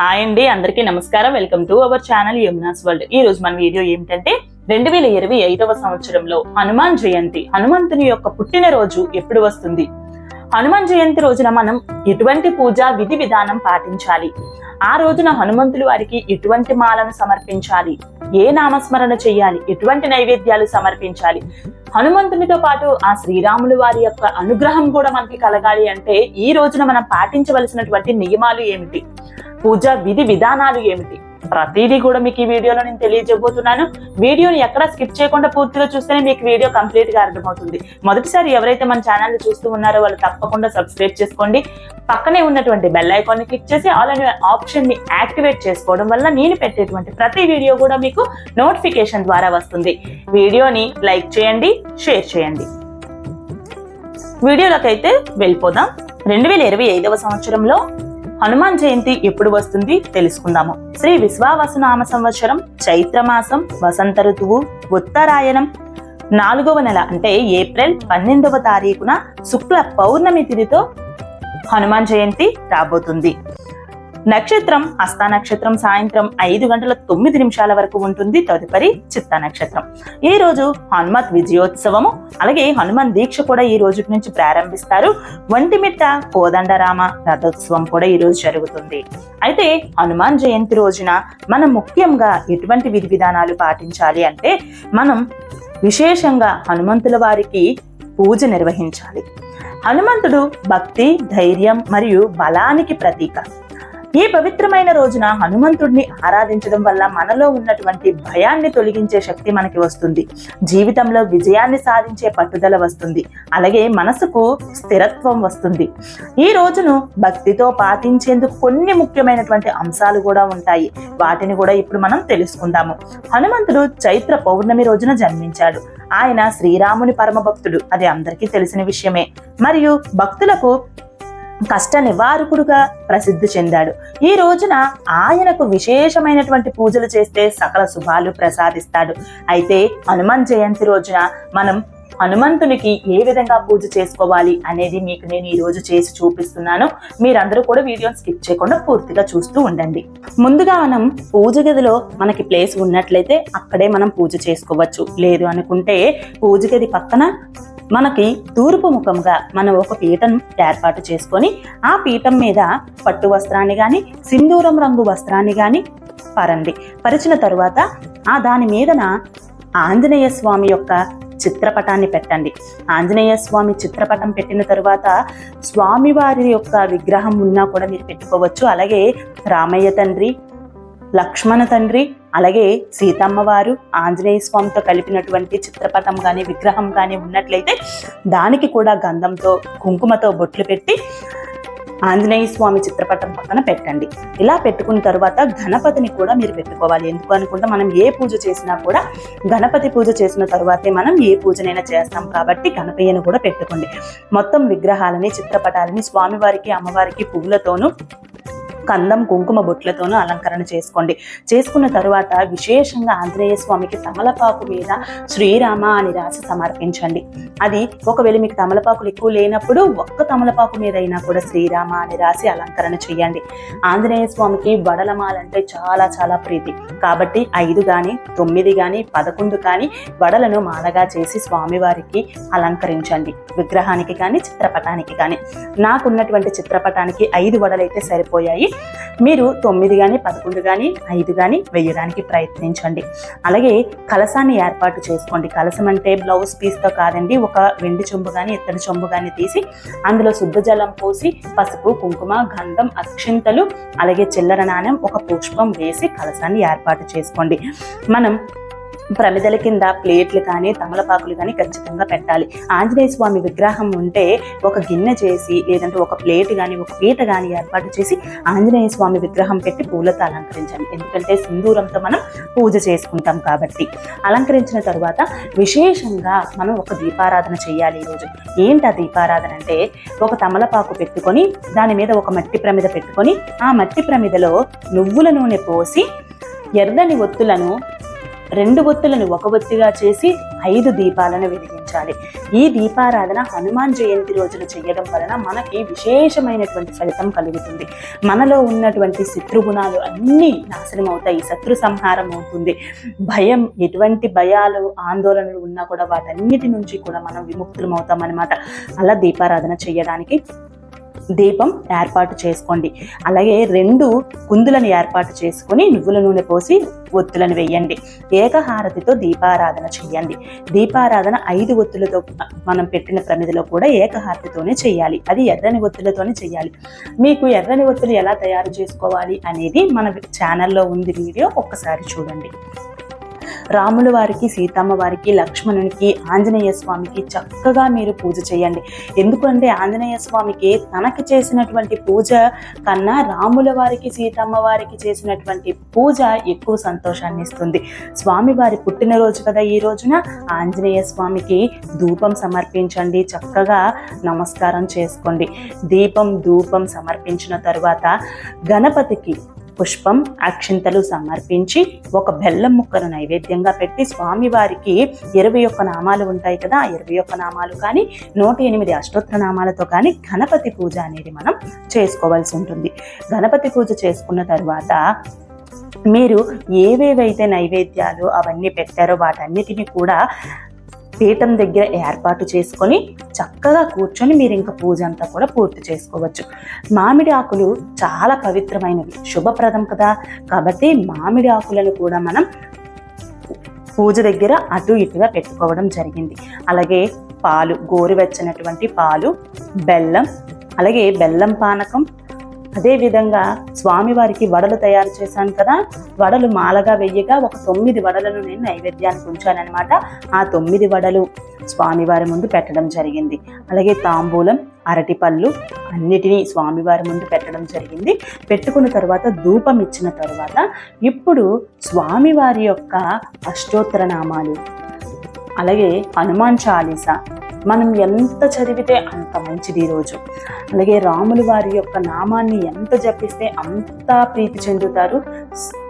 Hi అండి అందరికీ నమస్కారం. Welcome to our channel Yamuna's world. ఈ రోజు మన వీడియో ఏమిటంటే రెండు వేల ఇరవై ఐదవ సంవత్సరంలో హనుమాన్ జయంతి హనుమంతుని యొక్క పుట్టినరోజు ఎప్పుడు వస్తుంది? హనుమాన్ జయంతి రోజున మనం ఎటువంటి పూజ విధి విధానం పాటించాలి? ఆ రోజున హనుమంతులు వారికి ఎటువంటి మాలను సమర్పించాలి? ఏ నామస్మరణ చేయాలి? ఎటువంటి నైవేద్యాలు సమర్పించాలి? హనుమంతునితో పాటు ఆ శ్రీరాములు వారి యొక్క అనుగ్రహం కూడా మనకి కలగాలి అంటే ఈ రోజున మనం పాటించవలసినటువంటి నియమాలు ఏమిటి? పూజా విధి విధానాలు ఏమిటి? ప్రతిదీ కూడా మీకు ఈ వీడియోలో నేను తెలియజేయబోతున్నాను. వీడియోని ఎక్కడ స్కిప్ చేయకుండా పూర్తిగా చూస్తేనే మీకు వీడియో కంప్లీట్గా అర్థమవుతుంది. మొదటిసారి ఎవరైతే మన ఛానల్ చూస్తూ ఉన్నారో వాళ్ళు తప్పకుండా సబ్స్క్రైబ్ చేసుకోండి. పక్కనే ఉన్నటువంటి బెల్ ఐకాన్ని క్లిక్ చేసి ఆల్ అనే ఆప్షన్ని యాక్టివేట్ చేసుకోవడం వల్ల నేను పెట్టేటువంటి ప్రతి వీడియో కూడా మీకు నోటిఫికేషన్ ద్వారా వస్తుంది. వీడియోని లైక్ చేయండి షేర్ చేయండి. వీడియోలోకి అయితే వెళ్ళిపోదాం. రెండు వేల ఇరవై ఐదవ సంవత్సరంలో హనుమాన్ జయంతి ఎప్పుడు వస్తుంది తెలుసుకుందాము. శ్రీ విశ్వావసునామ సంవత్సరం చైత్రమాసం వసంత ఋతువు ఉత్తరాయణం. నాలుగవ నెల అంటే ఏప్రిల్ పన్నెండవ తారీఖున శుక్ల పౌర్ణమి తిథితో హనుమాన్ జయంతి రాబోతుంది. నక్షత్రం హస్త నక్షత్రం సాయంత్రం ఐదు గంటల తొమ్మిది నిమిషాల వరకు ఉంటుంది తదుపరి చిత్త నక్షత్రం. ఈ రోజు హనుమత్ విజయోత్సవము. అలాగే హనుమాన్ దీక్ష కూడా ఈ రోజు నుంచి ప్రారంభిస్తారు. ఒంటిమిట్ట కోదండరామ రథోత్సవం కూడా ఈ రోజు జరుగుతుంది. అయితే హనుమాన్ జయంతి రోజున మనం ముఖ్యంగా ఎటువంటి విధి విధానాలు పాటించాలి అంటే మనం విశేషంగా హనుమంతుల వారికి పూజ నిర్వహించాలి. హనుమంతుడు భక్తి ధైర్యం మరియు బలానికి ప్రతీక. ఈ పవిత్రమైన రోజున హనుమంతుడిని ఆరాధించడం వల్ల మనలో ఉన్నటువంటి భయాన్ని తొలగించే శక్తి మనకి వస్తుంది. జీవితంలో విజయాన్ని సాధించే పట్టుదల వస్తుంది. అలాగే మనసుకు స్థిరత్వం వస్తుంది. ఈ రోజును భక్తితో పాటించేందుకు కొన్ని ముఖ్యమైనటువంటి అంశాలు కూడా ఉంటాయి. వాటిని కూడా ఇప్పుడు మనం తెలుసుకుందాము. హనుమంతుడు చైత్ర పౌర్ణమి రోజున జన్మించాడు. ఆయన శ్రీరాముని పరమ భక్తుడు అది అందరికీ తెలిసిన విషయమే. మరియు భక్తులకు కష్ట నివారకుడుగా ప్రసిద్ధి చెందాడు. ఈ రోజున ఆయనకు విశేషమైనటువంటి పూజలు చేస్తే సకల శుభాలు ప్రసాదిస్తాడు. అయితే హనుమాన్ జయంతి రోజున మనం హనుమంతునికి ఏ విధంగా పూజ చేసుకోవాలి అనేది మీకు నేను ఈ రోజు చేసి చూపిస్తున్నాను. మీరందరూ కూడా వీడియోని స్కిప్ చేయకుండా పూర్తిగా చూస్తూ ఉండండి. ముందుగా మనం పూజ గదిలో మనకి ప్లేస్ ఉన్నట్లయితే అక్కడే మనం పూజ చేసుకోవచ్చు. లేదు అనుకుంటే పూజ గది పక్కన మనకి తూర్పు ముఖంగా మనం ఒక పీఠం ఏర్పాటు చేసుకొని ఆ పీఠం మీద పట్టు వస్త్రాన్ని కానీ సింధూరం రంగు వస్త్రాన్ని కానీ పరండి. పరిచిన తరువాత ఆ దాని మీదన ఆంజనేయ స్వామి యొక్క చిత్రపటాన్ని పెట్టండి. ఆంజనేయ స్వామి చిత్రపటం పెట్టిన తరువాత స్వామివారి యొక్క విగ్రహం ఉన్నా కూడా మీరు పెట్టుకోవచ్చు. అలాగే రామయ్య తండ్రి లక్ష్మణ తండ్రి అలాగే సీతమ్మవారు ఆంజనేయ స్వామితో కలిపినటువంటి చిత్రపటం కానీ విగ్రహం కానీ ఉన్నట్లయితే దానికి కూడా గంధంతో కుంకుమతో బొట్లు పెట్టి ఆంజనేయ స్వామి చిత్రపటం పక్కన పెట్టండి. ఇలా పెట్టుకున్న తర్వాత గణపతిని కూడా మీరు పెట్టుకోవాలి. ఎందుకు అనుకుంటే మనం ఏ పూజ చేసినా కూడా గణపతి పూజ చేసిన తర్వాతే మనం ఏ పూజనైనా చేస్తాం కాబట్టి గణపయ్యను కూడా పెట్టుకోండి. మొత్తం విగ్రహాలని చిత్రపటాలని స్వామివారికి అమ్మవారికి పువ్వులతోనూ కందం కుంకుమ బొట్లతోనూ అలంకరణ చేసుకోండి. చేసుకున్న తరువాత విశేషంగా ఆంజనేయ స్వామికి తమలపాకు మీద శ్రీరామ అని రాసి సమర్పించండి. అది ఒకవేళ మీకు తమలపాకులు ఎక్కువ లేనప్పుడు ఒక్క తమలపాకు మీద అయినా కూడా శ్రీరామ అని రాసి అలంకరణ చేయండి. ఆంజనేయ స్వామికి వడలమాలంటే చాలా చాలా ప్రీతి. కాబట్టి ఐదు కానీ తొమ్మిది కానీ పదకొండు కానీ వడలను మాలగా చేసి స్వామివారికి అలంకరించండి. విగ్రహానికి కానీ చిత్రపటానికి కానీ. నాకున్నటువంటి చిత్రపటానికి ఐదు వడలైతే సరిపోయాయి. మీరు తొమ్మిది కానీ పదకొండు కానీ ఐదు కానీ వేయడానికి ప్రయత్నించండి. అలాగే కలసాన్ని ఏర్పాటు చేసుకోండి. కలసం అంటే బ్లౌజ్ పీస్తో కాదండి ఒక వెండి చెంబు కానీ ఇత్తడి చెంబు కానీ తీసి అందులో శుద్ధ జలం పోసి పసుపు కుంకుమ గంధం అక్షింతలు అలాగే చిల్లర నాణ్యం ఒక పుష్పం వేసి కలసాన్ని ఏర్పాటు చేసుకోండి. మనం ప్రమిదల కింద ప్లేట్లు కానీ తమలపాకులు కానీ ఖచ్చితంగా పెట్టాలి. ఆంజనేయ స్వామి విగ్రహం ఉంటే ఒక గిన్నె చేసి లేదంటే ఒక ప్లేట్ కానీ ఒక పీట కానీ ఏర్పాటు చేసి ఆంజనేయ స్వామి విగ్రహం పెట్టి పూలతో అలంకరించాలి. ఎందుకంటే సింధూరంతో మనం పూజ చేసుకుంటాం కాబట్టి. అలంకరించిన తర్వాత విశేషంగా మనం ఒక దీపారాధన చేయాలి ఈరోజు ఏంటి ఆ దీపారాధన అంటే? ఒక తమలపాకు పెట్టుకొని దాని మీద ఒక మట్టి ప్రమిద పెట్టుకొని ఆ మట్టి ప్రమిదలో నువ్వుల నూనె పోసి ఎర్రని ఒత్తులను రెండు ఒత్తులను ఒక ఒత్తిగా చేసి ఐదు దీపాలను వెలిగించాలి. ఈ దీపారాధన హనుమాన్ జయంతి రోజున చేయడం వలన మనకి విశేషమైనటువంటి ఫలితం కలుగుతుంది. మనలో ఉన్నటువంటి శత్రుగుణాలు అన్నీ నాశనం అవుతాయి శత్రు సంహారం అవుతుంది. భయం ఎటువంటి భయాలు ఆందోళనలు ఉన్నా కూడా వాటన్నిటి నుంచి కూడా మనం విముక్తులం అనమాట అలా దీపారాధన చేయడానికి దీపం ఏర్పాటు చేసుకోండి. అలాగే రెండు కుందులను ఏర్పాటు చేసుకుని నువ్వుల నూనె పోసి ఒత్తులను వేయండి. ఏకహారతితో దీపారాధన చేయండి. దీపారాధన ఐదు ఒత్తులతో మనం పెట్టిన ప్రమిదిలో కూడా ఏకహారతితోనే చేయాలి. అది ఎర్రని ఒత్తులతోనే చేయాలి. మీకు ఎర్రని ఒత్తులు ఎలా తయారు చేసుకోవాలి అనేది మన ఛానల్లో ఉంది వీడియో. ఒక్కసారి చూడండి. రాముల వారికి సీతమ్మ వారికి లక్ష్మణునికి ఆంజనేయ స్వామికి చక్కగా మీరు పూజ చేయండి. ఎందుకంటే ఆంజనేయ స్వామికి తనకి చేసినటువంటి పూజ కన్నా రాముల వారికి సీతమ్మ వారికి చేసినటువంటి పూజ ఎక్కువ సంతోషాన్ని ఇస్తుంది. స్వామి వారి పుట్టినరోజు కదా ఈ రోజున? ఆంజనేయ స్వామికి ధూపం సమర్పించండి. చక్కగా నమస్కారం చేసుకోండి. దీపం ధూపం సమర్పించిన తరువాత గణపతికి పుష్పం అక్షింతలు సమర్పించి ఒక బెల్లం ముక్కను నైవేద్యంగా పెట్టి స్వామివారికి ఇరవై ఒక్క నామాలు ఉంటాయి కదా ఆ ఇరవై ఒక్క నామాలు కానీ నూట ఎనిమిది అష్టోత్తర నామాలతో కానీ గణపతి పూజ అనేది మనం చేసుకోవాల్సి ఉంటుంది. గణపతి పూజ చేసుకున్న తర్వాత మీరు ఏవేవైతే నైవేద్యాలు అవన్నీ పెట్టారో వాటన్నిటిని కూడా పీఠం దగ్గర ఏర్పాటు చేసుకొని చక్కగా కూర్చొని మీరు ఇంకా పూజ అంతా కూడా పూర్తి చేసుకోవచ్చు. మామిడి ఆకులు చాలా పవిత్రమైనవి. శుభప్రదం కదా. కాబట్టి మామిడి ఆకులను కూడా మనం పూజ దగ్గర అటు ఇటుగా పెట్టుకోవడం జరిగింది. అలాగే పాలు గోరువెచ్చనటువంటి పాలు బెల్లం అలాగే బెల్లం పానకం అదేవిధంగా స్వామివారికి వడలు తయారు చేశాను కదా వడలు మాలగా వెయ్యగా ఒక తొమ్మిది వడలను నేను నైవేద్యానికి ఉంచానన్నమాట. ఆ తొమ్మిది వడలు స్వామివారి ముందు పెట్టడం జరిగింది. అలాగే తాంబూలం అరటిపళ్ళు అన్నిటినీ స్వామివారి ముందు పెట్టడం జరిగింది. పెట్టుకున్న తర్వాత ధూపం ఇచ్చిన తర్వాత ఇప్పుడు స్వామివారి యొక్క అష్టోత్తర నామాలు అలాగే హనుమాన్ చాలీసా మనం ఎంత చదివితే అంత మంచిది ఈరోజు అలాగే రాములు వారి యొక్క నామాన్ని ఎంత జపిస్తే అంత ప్రీతి చెందుతారు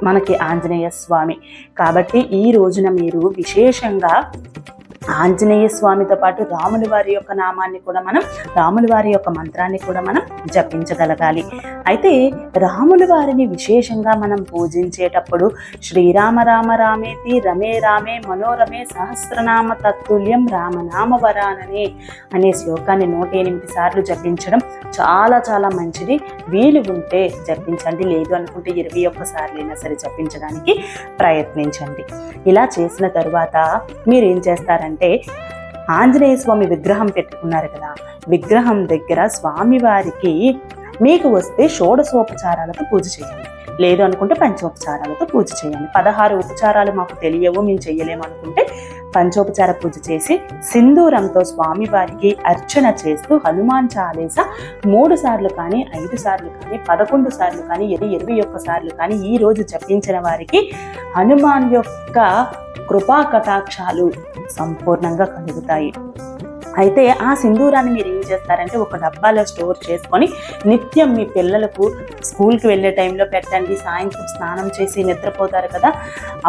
మనకి ఆంజనేయ స్వామి. కాబట్టి ఈ రోజున మీరు విశేషంగా ఆంజనేయ స్వామితో పాటు రాముల వారి యొక్క నామాన్ని కూడా మనం రాముల వారి యొక్క మంత్రాన్ని కూడా మనం జపించగలగాలి. అయితే రాముల వారిని విశేషంగా మనం పూజించేటప్పుడు శ్రీరామ రామ రామేతి రమే రామే మనోరమే సహస్రనామ తత్తుల్యం రామనామ వరాననే అనే శ్లోకాన్ని నూట ఎనిమిది సార్లు జపించడం చాలా చాలా మంచిది. వీలు ఉంటే జపించండి లేదు అనుకుంటే ఇరవై ఒక్క అయినా సరే జపించడానికి ప్రయత్నించండి. ఇలా చేసిన తరువాత మీరు ఏం చేస్తారంటే ఆంజనేయ స్వామి విగ్రహం పెట్టుకున్నారు కదా. విగ్రహం దగ్గర స్వామివారికి మీకు వస్తే షోడశోపచారాలతో పూజ చేయండి. లేదు అనుకుంటే పంచోపచారాలతో పూజ చేయండి. పదహారు ఉపచారాలు మాకు తెలియవు మేము చేయలేము అనుకుంటే పంచోపచార పూజ చేసి సింధూరంతో స్వామివారికి అర్చన చేస్తూ హనుమాన్ చాలీస మూడు సార్లు కానీ ఐదు సార్లు కానీ పదకొండు సార్లు కానీ ఇరవై ఇరవై ఒక్క సార్లు కానీ ఈ రోజు జపించిన వారికి హనుమాన్ యొక్క కృపా కటాక్షాలు సంపూర్ణంగా కలుగుతాయి. అయితే ఆ సింధూరాన్ని మీరు ఏం చేస్తారంటే ఒక డబ్బాలో స్టోర్ చేసుకొని నిత్యం మీ పిల్లలకు స్కూల్కి వెళ్ళే టైంలో పెట్టండి సాయంత్రం స్నానం చేసి నిద్రపోతారు కదా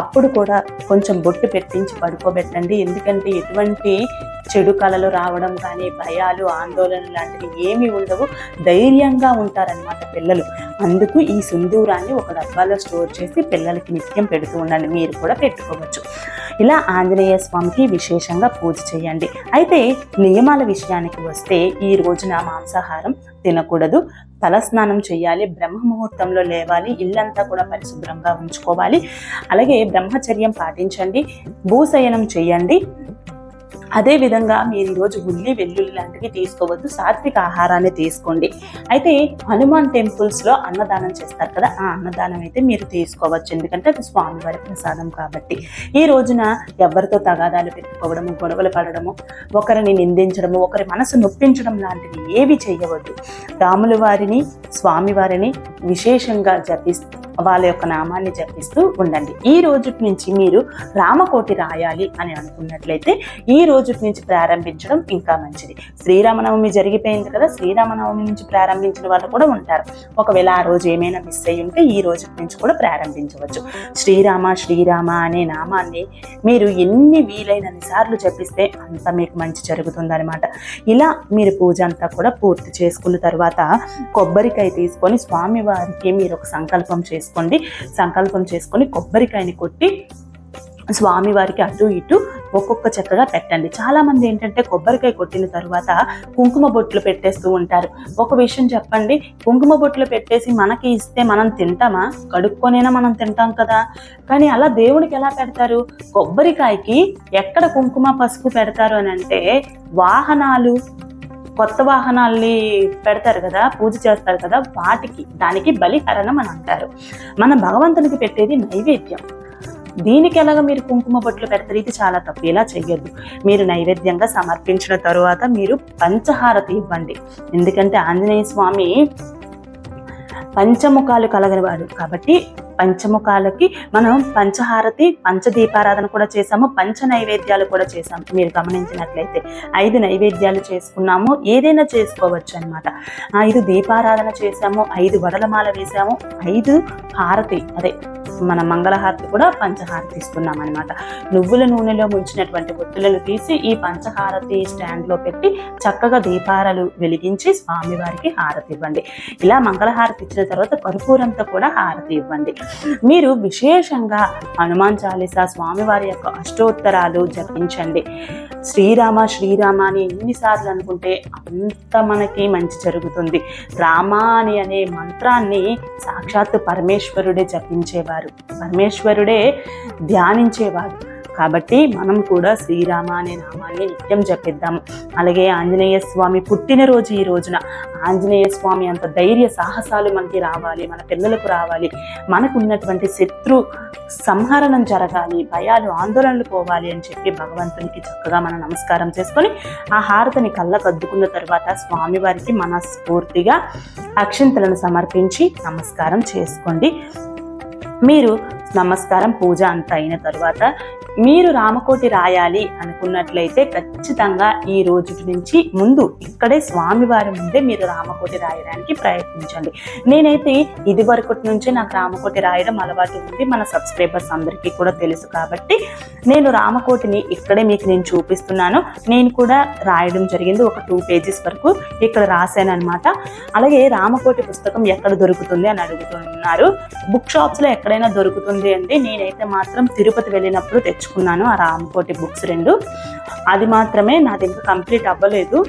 అప్పుడు కూడా కొంచెం బొట్టు పెట్టించి పడుకోబెట్టండి. ఎందుకంటే ఎటువంటి చెడు కళలు రావడం కానీ భయాలు ఆందోళనలు లాంటివి ఏమీ ఉండవు. ధైర్యంగా ఉంటారనమాట పిల్లలు. అందుకు ఈ సింధూరాన్ని ఒక డబ్బాలో స్టోర్ చేసి పిల్లలకి నిత్యం పెడుతూ ఉండండి. మీరు కూడా పెట్టుకోవచ్చు. ఇలా ఆంజనేయ స్వామికి విశేషంగా పూజ చేయండి. అయితే నియమాల విషయానికి వస్తే ఈ రోజున మాంసాహారం తినకూడదు. తలస్నానం చేయాలి బ్రహ్మ ముహూర్తంలో లేవాలి ఇల్లంతా కూడా పరిశుభ్రంగా ఉంచుకోవాలి. అలాగే బ్రహ్మచర్యం పాటించండి భూశయనం చేయండి. అదేవిధంగా మీరు ఈరోజు ఉల్లి వెల్లుల్లి లాంటివి తీసుకోవద్దు. సాత్విక ఆహారాన్ని తీసుకోండి. అయితే హనుమాన్ టెంపుల్స్లో అన్నదానం చేస్తారు కదా ఆ అన్నదానం అయితే మీరు తీసుకోవచ్చు. ఎందుకంటే అది స్వామివారి ప్రసాదం కాబట్టి. ఈ రోజున ఎవరితో తగాదాలు పెట్టుకోవడము గొడవలు పడడము ఒకరిని నిందించడము ఒకరి మనసు నొప్పించడం లాంటివి ఏవి చేయవద్దు. రాముల వారిని స్వామివారిని విశేషంగా జపిస్తూ వాళ్ళ యొక్క నామాన్ని జపిస్తూ ఉండండి. ఈ రోజు నుంచి మీరు రామకోటి రాయాలి అని అనుకున్నట్లయితే ఈ రోజు నుంచి ప్రారంభించడం ఇంకా మంచిది. శ్రీరామనవమి జరిగిపోయింది కదా శ్రీరామనవమి నుంచి ప్రారంభించిన వాళ్ళు కూడా ఉంటారు. ఒకవేళ ఆ రోజు ఏమైనా మిస్ అయ్యి ఉంటే ఈ రోజు నుంచి కూడా ప్రారంభించవచ్చు. శ్రీరామ శ్రీరామ అనే నామాన్ని మీరు ఎన్ని వీలైనన్ని సార్లు జపిస్తే అంత మీకు మంచి జరుగుతుందన్నమాట. ఇలా మీరు పూజ అంతా కూడా పూర్తి చేసుకున్న తర్వాత కొబ్బరికాయ తీసుకొని స్వామివారికి మీరు ఒక సంకల్పం చేసుకోండి సంకల్పం చేసుకొని కొబ్బరికాయని కొట్టి స్వామివారికి అటు ఇటు ఒక్కొక్క చెక్కగా పెట్టండి. చాలా మంది ఏంటంటే కొబ్బరికాయ కొట్టిన తర్వాత కుంకుమ బొట్లు పెట్టేస్తూ ఉంటారు. ఒక విషయం చెప్పండి కుంకుమ బొట్లు పెట్టేసి మనకి ఇస్తే మనం తింటామా? కడుక్కొనైనా మనం తింటాం కదా. కానీ అలా దేవుడికి ఎలా పెడతారు? కొబ్బరికాయకి ఎక్కడ కుంకుమ పసుపు పెడతారు అని అంటే వాహనాలు కొత్త వాహనాల్ని పెడతారు కదా పూజ చేస్తారు కదా వాటికి దానికి బలిహరణం అని అంటారు. మన భగవంతునికి పెట్టేది నైవేద్యం. దీనికి ఎలాగ మీరు కుంకుమ బొట్లు పెడతారు? ఇది చాలా తప్పు. ఇలా చెయ్యొద్దు. మీరు నైవేద్యంగా సమర్పించిన తరువాత మీరు పంచహారతి ఇవ్వండి. ఎందుకంటే ఆంజనేయ స్వామి పంచముఖాలు కలగనివాడు కాబట్టి పంచముఖాలకి మనం పంచహారతి పంచదీపారాధన కూడా చేసాము పంచ నైవేద్యాలు కూడా చేసాము మీరు గమనించినట్లయితే ఐదు నైవేద్యాలు చేసుకున్నాము. ఏదైనా చేసుకోవచ్చు అనమాట ఐదు దీపారాధన చేసాము ఐదు వడలమాల వేసాము ఐదు హారతి అదే మన మంగళహారతి కూడా పంచహారతి ఇస్తున్నాం అనమాట నువ్వుల నూనెలో ముంచినటువంటి ఒత్తులను తీసి ఈ పంచహారతి స్టాండ్లో పెట్టి చక్కగా దీపారాలు వెలిగించి స్వామివారికి హారతి ఇవ్వండి. ఇలా మంగళహారతి ఇచ్చిన తర్వాత కర్పూరంతో కూడా హారతి ఇవ్వండి. మీరు విశేషంగా హనుమాన్ చాలీసా స్వామివారి యొక్క అష్టోత్తరాలు జపించండి. శ్రీరామ శ్రీరామ అని ఎన్నిసార్లు అనుకుంటే అంత మనకి మంచి జరుగుతుంది. రామ అని అనే మంత్రాన్ని సాక్షాత్తు పరమేశ్వరుడే జపించేవారు. పరమేశ్వరుడే ధ్యానించేవారు కాబట్టి మనం కూడా శ్రీరామ అనే నామాన్ని నిత్యం జపిద్దాం. అలాగే ఆంజనేయ స్వామి పుట్టినరోజు ఈ రోజున ఆంజనేయ స్వామి అంత ధైర్య సాహసాలు మనకి రావాలి మన పిల్లలకు రావాలి. మనకు ఉన్నటువంటి శత్రు సంహరణం జరగాలి భయాలు ఆందోళనలు పోవాలి అని చెప్పి భగవంతునికి చక్కగా మనం నమస్కారం చేసుకొని ఆ హారతిని కళ్ళకద్దుకున్న తర్వాత స్వామివారికి మనస్ఫూర్తిగా అక్షింతలను సమర్పించి నమస్కారం చేసుకోండి. మీరు నమస్కారం పూజ అంత అయిన తర్వాత మీరు రామకోటి రాయాలి అనుకున్నట్లయితే ఖచ్చితంగా ఈ రోజు నుంచి ముందు ఇక్కడే స్వామివారి ముందే మీరు రామకోటి రాయడానికి ప్రయత్నించండి. నేనైతే ఇది వరకు నుంచే నాకు రామకోటి రాయడం అలవాటు ఉంది. మన సబ్స్క్రైబర్స్ అందరికీ కూడా తెలుసు కాబట్టి నేను రామకోటిని ఇక్కడే మీకు నేను చూపిస్తున్నాను. నేను కూడా రాయడం జరిగింది ఒక టూ పేజెస్ వరకు ఇక్కడ రాశాను అనమాట అలాగే రామకోటి పుస్తకం ఎక్కడ దొరుకుతుంది అని అడుగుతున్నారు. బుక్ షాప్స్లో ఎక్కడైనా దొరుకుతుంది అండి నేనైతే మాత్రం తిరుపతి వెళ్ళినప్పుడు తెచ్చుకున్నాను ఆ రామకోటి బుక్స్ రెండు. అది మాత్రమే నాది ఇంకా కంప్లీట్ అవ్వలేదు.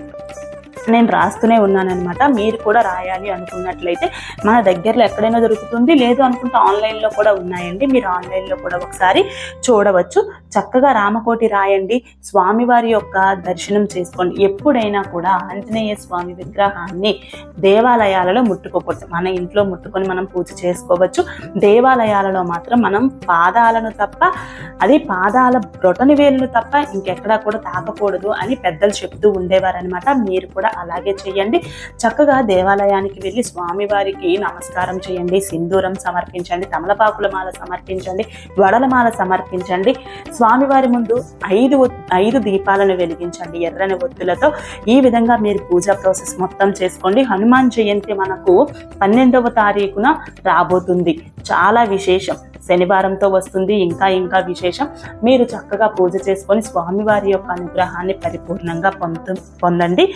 నేను రాస్తూనే ఉన్నానన్నమాట. మీరు కూడా రాయాలి అనుకున్నట్లయితే మన దగ్గరలో ఎక్కడైనా దొరుకుతుంది. లేదు అనుకుంటే ఆన్లైన్లో కూడా ఉన్నాయండి. మీరు ఆన్లైన్లో కూడా ఒకసారి చూడవచ్చు. చక్కగా రామకోటి రాయండి. స్వామివారి యొక్క దర్శనం చేసుకోండి. ఎప్పుడైనా కూడా ఆంజనేయ స్వామి విగ్రహాన్ని దేవాలయాలలో ముట్టుకోకూడదు. మన ఇంట్లో ముట్టుకొని మనం పూజ చేసుకోవచ్చు. దేవాలయాలలో మాత్రం మనం పాదాలను తప్ప అది పాదాల బ్రొటని వేలును తప్ప ఇంకెక్కడా కూడా తాకకూడదు అని పెద్దలు చెప్తూ ఉండేవారనమాట మీరు కూడా అలాగే చేయండి. చక్కగా దేవాలయానికి వెళ్ళి స్వామివారికి నమస్కారం చేయండి. సింధూరం సమర్పించండి. తమలపాకుల మాల సమర్పించండి. వడల మాల సమర్పించండి. స్వామివారి ముందు ఐదు ఐదు దీపాలను వెలిగించండి ఎర్రని ఒత్తులతో. ఈ విధంగా మీరు పూజా ప్రాసెస్ మొత్తం చేసుకోండి. హనుమాన్ జయంతి మనకు పన్నెండవ తారీఖున రాబోతుంది. చాలా విశేషం. శనివారంతో వస్తుంది. ఇంకా ఇంకా విశేషం మీరు చక్కగా పూజ చేసుకొని స్వామివారి యొక్క అనుగ్రహాన్ని పరిపూర్ణంగా పొందు పొందండి.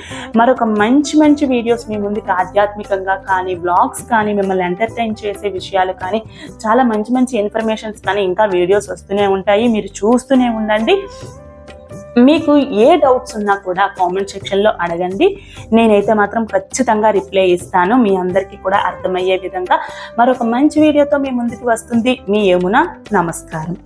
మరొక మంచి మంచి వీడియోస్ మీ ముందుకు ఆధ్యాత్మికంగా కానీ వ్లాగ్స్ కానీ మిమ్మల్ని ఎంటర్టైన్ చేసే విషయాలు కానీ చాలా మంచి మంచి ఇన్ఫర్మేషన్స్ కానీ ఇంకా వీడియోస్ వస్తూనే ఉంటాయి. మీరు చూస్తూనే ఉండండి. మీకు ఏ డౌట్స్ ఉన్నా కూడా కామెంట్ సెక్షన్లో అడగండి. నేనైతే మాత్రం ఖచ్చితంగా రిప్లై ఇస్తాను. మీ అందరికీ కూడా అర్థమయ్యే విధంగా. మరొక మంచి వీడియోతో మీ ముందుకు వస్తుంది. మీ యమున నమస్కారం.